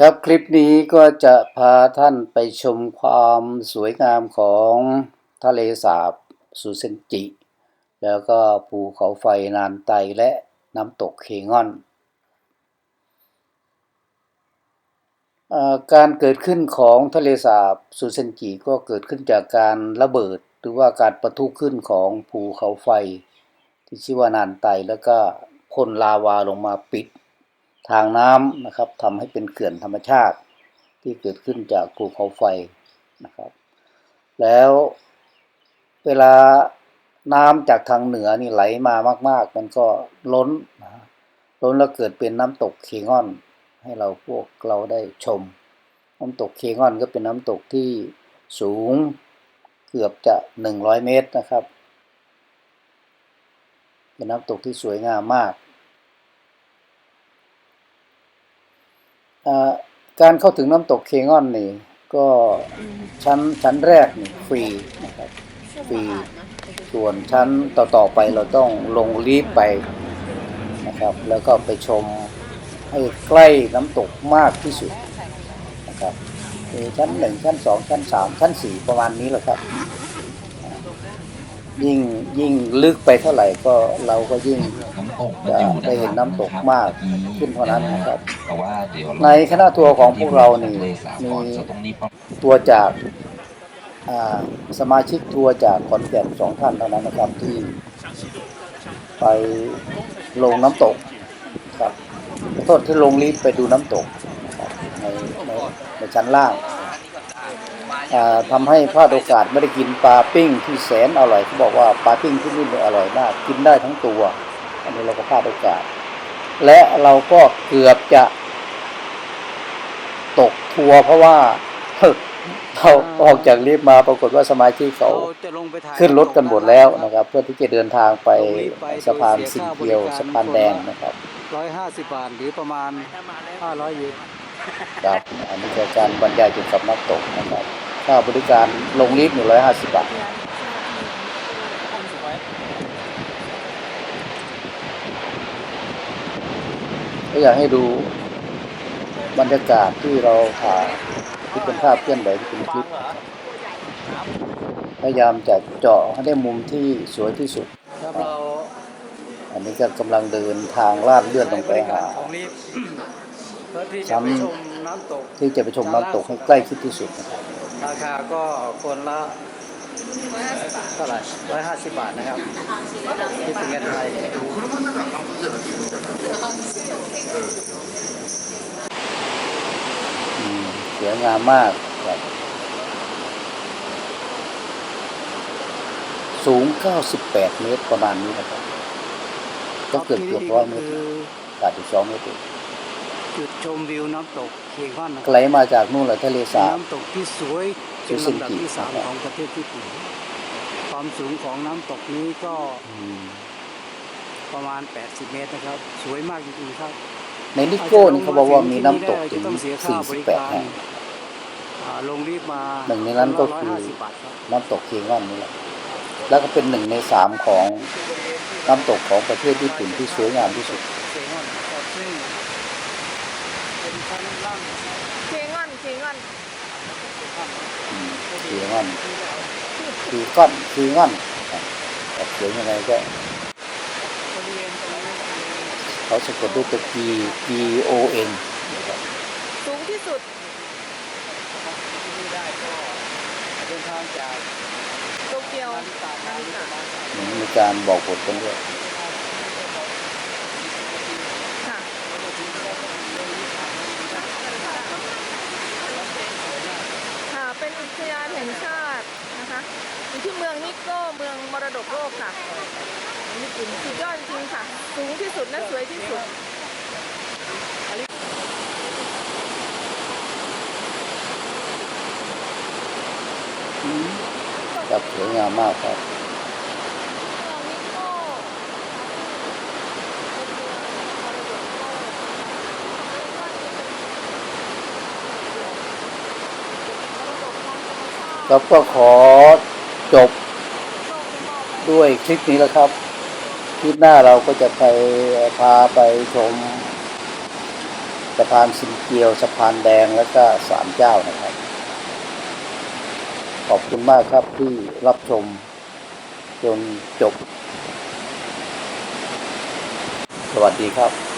ครับคลิปนี้ก็จะพาท่านไปชมความสวยงามของทะเลสาบสุเซนจิ แล้วก็ภูเขาไฟนานไตและน้ำตกเคงอนอการเกิดขึ้นของทะเลสาบสุเซนจิก็เกิดขึ้นจากการระเบิด หรือว่าการประทุขึ้นของภูเขาไฟ ที่ชื่อว่านานไตแล้วก็พ่นลาวาลงมาปิด ทางน้ำนะครับทำให้เป็นเขื่อนธรรมชาติที่เกิดขึ้นจากภูเขาไฟนะครับ แล้วเวลาน้ำจากทางเหนือนี่ไหลมามาก ๆ มันก็ล้นนะล้นแล้วเกิดเป็นน้ำตกเคงอน ให้เราพวกเราได้ชม น้ำตกเคงอนก็เป็นน้ำตกที่สูงเกือบจะหนึ่งร้อยเมตรนะครับ เป็นน้ำตกที่สวยงามมาก อ่า การเข้าถึงน้ำตกเคงอนนี่ ก็ชั้นชั้นแรกนี่ฟรีนะครับฟรีส่วนชั้นต่อๆไปเราต้องลงลีฟไปนะครับ แล้วก็ไปชมให้ใกล้น้ำตกมากที่สุดนะครับมีชั้นหนึ่งชั้นสองชั้นสามชั้นสี่ประมาณนี้แหละครับ ยิ่งยิ่งลึกไปเท่าไหร่ก็เราก็ยิ่ง น้ำตกจะได้เห็นน้ำตกมากขึ้นเท่านั้นนะครับ แต่ว่าเดี๋ยวในคณะทัวร์ของพวกเรานี่ทะเลสาบก่อนมีจะตรงนี้ปั๊บตัวจากอ่าสมาชิกทัวร์จากขอนแก่นสองท่านเท่านั้นนะครับที่ไปลงน้ำตกครับขอโทษที่ลงลิฟต์ไปดูน้ำตกนะครับในในในชั้นล่างอ่าทำให้พลาดโอกาสไม่ได้กินปลาปิ้งที่แสนอร่อยเขาบอกว่าปลาปิ้งที่นี่เนี่ยอร่อยมาก กินได้ทั้งตัว อันนี้เราก็พลาดโอกาส และเราก็เกือบจะตกทัวร์เพราะว่าเราออกจากลิฟต์มาปรากฏว่าสมาชิกเขาจะลงไปถ่ายขึ้นรถกันหมดแล้วนะครับ เพื่อที่จะเดินทางไปสะพานสิงเกียวสะพานแดงนะครับร้อยห้าสิบบาทหรือประมาณห้าร้อยยูครับอันนี้คือการบรรยายเกี่ยวกับนักตกนะครับค่าบริการลงลิฟต์หนึ่งร้อยห้าสิบบาท ก็อยากให้ดูบรรยากาศที่เราถ่ายที่เป็นภาพเคลื่อนไหวที่เป็นคลิป พยายามจะเจาะให้ได้มุมที่สวยที่สุด อันนี้ก็กำลังเดินทางลาดเลื่อนลงไปหาที่จะชั้นไปชมน้ำตกที่จะไปชมน้ำตกให้ใกล้ที่สุดนะครับราคาก็คนละเท่าไหร่ร้อยห้าสิบบาทนะครับคิดเป็นเงินไทย อืมสวยงามมากครับสูง 98 เมตรประมาณนี้นะครับ ก็เกือบเกือบร้อยเมตรคือขาดอีกสองเมตรเองจุดชมวิวน้ำตกเคงอนนะคไกรับลมาจากนู่นเลยทะเลเป็นสาบน้ำตกที่สวยซูเป็นซินลำดับจิที่สามของประเทศญี่ปุ่นความสูงของน้ำตกนี้ก็อืมประมาณ 80 เมตรนะครับ สวยมากจริงๆครับ ในนิโก้นี่เขาบอกว่ามีน้ำตกถึงจะต้องเสียค่าบริการ48 แห่งอ่าลงรีบมาหนึ่งในนั้นก็คือ150บาทครับน้ำตกเคงอนนี่แหละ แล้วก็เป็นหนึ่งในสามของน้ำตกของประเทศญี่ปุ่นที่สวยงามที่สุดเซงอนนะครับซึ่งเป็นชั้นล่างเคงอนเคงอนอืมเคงอนคือก้อนคืองอนครับออกเสียงยังไงก็ บริเวณตรงนี้ เขาสะกดด้วยตัว G G O N นะครับสูงที่สุดที่นี่ได้ก็เดินทางจากโตเกียวนาฬิกานาฬิกามีการบอกบทกันด้วย ค่ะ ค่ะ เป็นอุทยานแห่งชาตินะคะ อยู่ที่เมืองนิโก้เมืองมรดกโลกค่ะญี่ปุ่นสุดยอดจริงค่ะ สูงที่สุดและสวยที่สุดครับสวยงามมากครับเมืองนิโก้ครับก็ขอ จบด้วยคลิปนี้แล้วครับ คลิปหน้าเราก็จะไปพาไปชมสะพานสินเกียวสะพานแดงแล้วก็ศาลเจ้านะครับ ขอบคุณมากครับที่รับชมจนจบ สวัสดีครับ